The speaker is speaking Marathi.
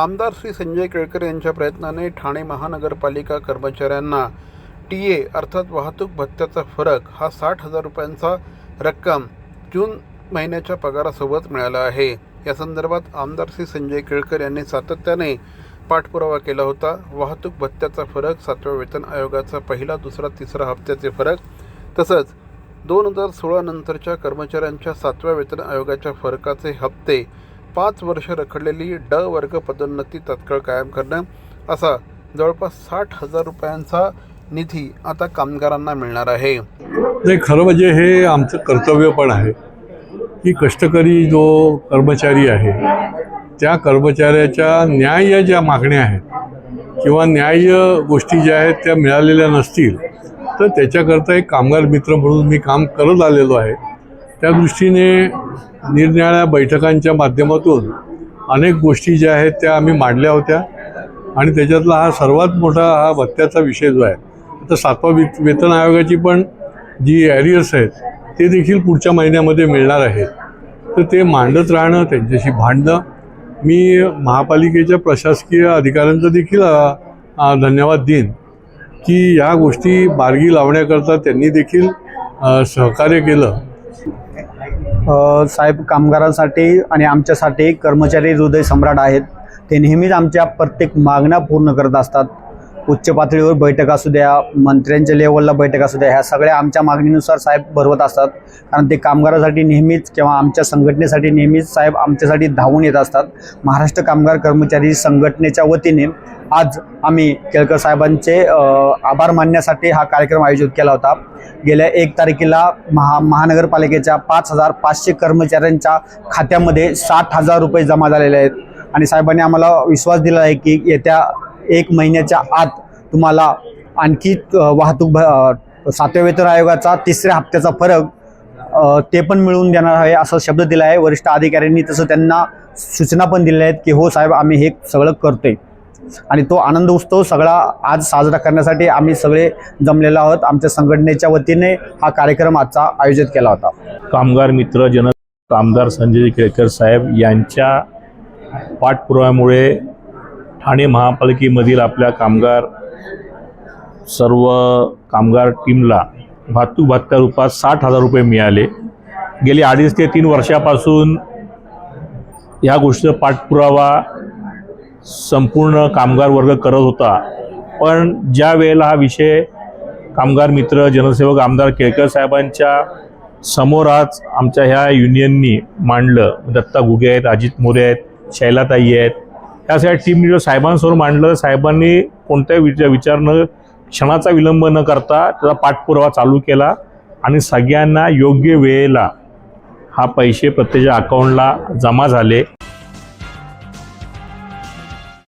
आमदार श्री संजय केळकर यांच्या प्रयत्नाने ठाणे महानगरपालिका कर्मचाऱ्यांना टी ए अर्थात वाहतूक भत्त्याचा फरक हा साठ हजार रुपयांचा रक्कम जून महिन्याच्या पगारासोबत मिळाला आहे. या संदर्भात आमदार श्री संजय केळकर यांनी सातत्याने पाठपुरावा केला होता. वाहतूक भत्त्याचा फरक सातव्या वेतन आयोगाचा पहिला दुसरा तिसरा हप्त्याचे फरक तसंच दोन हजार सोळा नंतरच्या कर्मचाऱ्यांच्या सातव्या वेतन आयोगाच्या फरकाचे हप्ते पाच वर्ष रखडलेली ड वर्ग पदोन्नती तत्काळ कायम करणं असा जवळपास साठ हजार रुपयांचा निधी आता कामगारांना मिळणार आहे. नाही खरं म्हणजे हे आमचं कर्तव्य पण आहे की कष्टकरी जो कर्मचारी आहे त्या कर्मचाऱ्याच्या न्याय्य ज्या मागण्या आहेत किंवा न्याय्य गोष्टी ज्या आहेत त्या मिळालेल्या नसतील तर त्याच्याकरता एक कामगार मित्र म्हणून मी काम करत आलेलो आहे. त्या दृष्टीने निरनिराळ्या बैठकांच्या माध्यमातून अनेक गोष्टी ज्या आहेत त्या आम्ही मांडल्या होत्या. आणि त्याच्यातला हा सर्वात मोठा हा भत्त्याचा विषय जो आहे आता सातवा वित वेतन आयोगाची पण जी ॲरियर्स आहेत ते देखील पुढच्या महिन्यामध्ये मिळणार आहेत. तर ते मांडत राहणं त्यांच्याशी भांडणं मी महापालिकेच्या प्रशासकीय अधिकाऱ्यांचा देखील धन्यवाद देईन की या गोष्टी बारगी लावण्याकरता त्यांनी देखील सहकार्य केलं. साहेब कामगारांसाठी आणि आमच्यासाठी कर्मचारी हृदय सम्राट आहेत. ते नेहमीच आमच्या प्रत्येक मागण्या पूर्ण करत असतात. उच्च पातळीवर बैठक असू द्या मंत्र्यांच्या लेवलला बैठक असू द्या ह्या सगळ्या आमच्या मागणीनुसार साहेब भरवत असतात. कारण ते कामगारासाठी नेहमीच किंवा आमच्या संघटनेसाठी नेहमीच साहेब आमच्यासाठी धावून येत असतात. महाराष्ट्र कामगार कर्मचारी संघटनेच्या वतीने आज आम्ही केळकर साहेबांचे आभार मानण्यासाठी हा कार्यक्रम आयोजित केला होता. गेल्या एक तारखेला महा महानगरपालिकेच्या पाच हजार पाचशे कर्मचाऱ्यांच्या खात्यामध्ये साठ हजार रुपये जमा झालेले आहेत. आणि साहेबांनी आम्हाला विश्वास दिला आहे की येत्या एक महिन्याच्या आत तुम्हाला आणखी वाहतूक भ सातव्या वेतन आयोगाचा तिसऱ्या हप्त्याचा फरक ते पण मिळवून देणार आहे असा शब्द दिला आहे. वरिष्ठ अधिकाऱ्यांनी तसं त्यांना सूचना पण दिल्या आहेत की हो साहेब आम्ही हे सगळं करतोय. आणि तो आनंद उत्सव सगळा आज साजरा करण्यासाठी आम्ही सगळे जमलेलो आहोत. आमच्या संघटनेच्या वतीने हा कार्यक्रम आजचा आयोजित केला होता. कामगार मित्र जन आमदार संजय केळकर साहेब यांच्या पाठपुराव्यामुळे ठाणे महापालिकेमधील आपल्या कामगार सर्व कामगार टीमला वाहतूक भत्त्या रूपात साठ हजार रुपये मिळाले. गेली अडीच ते तीन वर्षापासून ह्या गोष्टीचा पाठपुरावा संपूर्ण कामगार वर्ग करत होता. पण ज्या वेळेला हा विषय कामगार मित्र जनसेवक आमदार केळकर साहेबांच्या समोर आज आमच्या ह्या युनियननी मांडलं. दत्ता घुगे आहेत अजित मोरे आहेत शैलाताई आहेत त्यासाठी टीम लिडर साहेबांसमोर मांडलं. साहेबांनी कोणत्याही विचार विचार न क्षणाचा विलंब न करता त्याचा पाठपुरावा चालू केला आणि सगळ्यांना योग्य वेळेला हा पैसे प्रत्येकाच्या अकाउंटला जमा झाले.